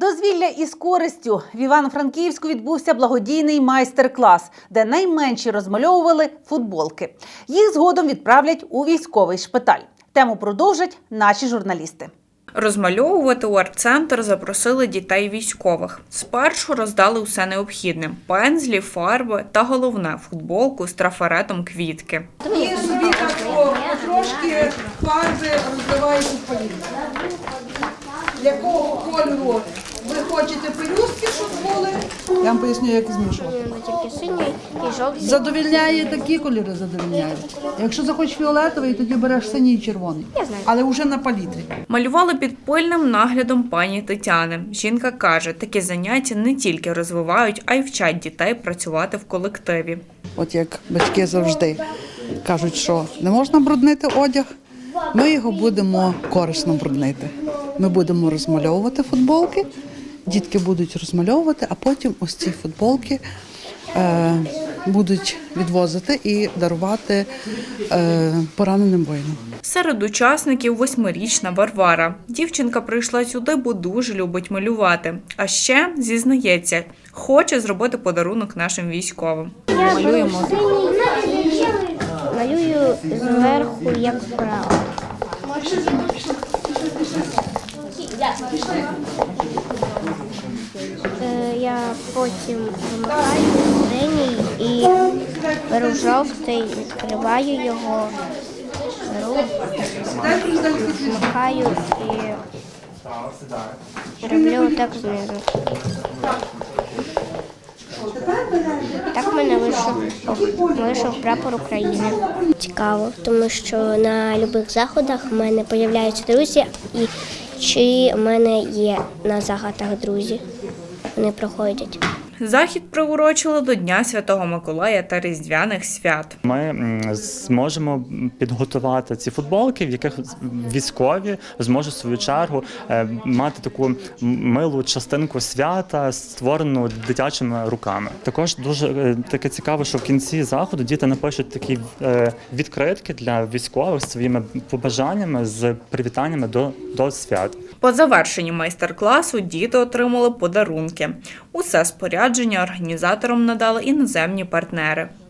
Дозвілля із користю в Івано-Франківську відбувся благодійний майстер-клас, де найменші розмальовували футболки. Їх згодом відправлять у військовий шпиталь. Тему продовжать наші журналісти. Розмальовувати у арт-центр запросили дітей військових. Спершу роздали усе необхідне: пензлі, фарби та головне футболку з трафаретом квітки. І собі так о, трошки фарби розливаєте в палітру. Якого кольору ви хочете пелюстки, щоб були? Я вам поясню, як змішувати. Тільки синій і жовтий. Задовільняє такі кольори, задовільняє. Якщо захочеш фіолетовий, тоді береш синій і червоний. Я знаю. Але вже на палітрі. Малювали під пильним наглядом пані Тетяни. Жінка каже, такі заняття не тільки розвивають, а й вчать дітей працювати в колективі. От як батьки завжди кажуть, що не можна бруднити одяг, ми його будемо корисно бруднити. Ми будемо розмальовувати футболки, дітки будуть розмальовувати, а потім ось ці футболки е, будуть відвозити і дарувати е, пораненим воїнам. Серед учасників восьмирічна Варвара. Дівчинка прийшла сюди, бо дуже любить малювати. А ще зізнається, хоче зробити подарунок нашим військовим. Малюємо. малюю зверху, як вправо. Е, Я потім вимикаю синій і беру жовтий, відкриваю його, беру, вмикаю і роблю так знизу. Так мене вийшов, вийшов прапор України. Цікаво, тому що на будь-яких заходах в мене з'являються друзі, і чи в мене є на загадах друзі. Вони проходять. Захід приурочили до Дня Святого Миколая та Різдвяних свят. Ми зможемо підготувати ці футболки, в яких військові зможуть в свою чергу е, мати таку милу частинку свята, створену дитячими руками. Також дуже е, таке цікаво, що в кінці заходу діти напишуть такі е, відкритки для військових з своїми побажаннями з привітаннями до, до свят. По завершенні майстер-класу діти отримали подарунки. Усе спорядження організаторам надали іноземні партнери.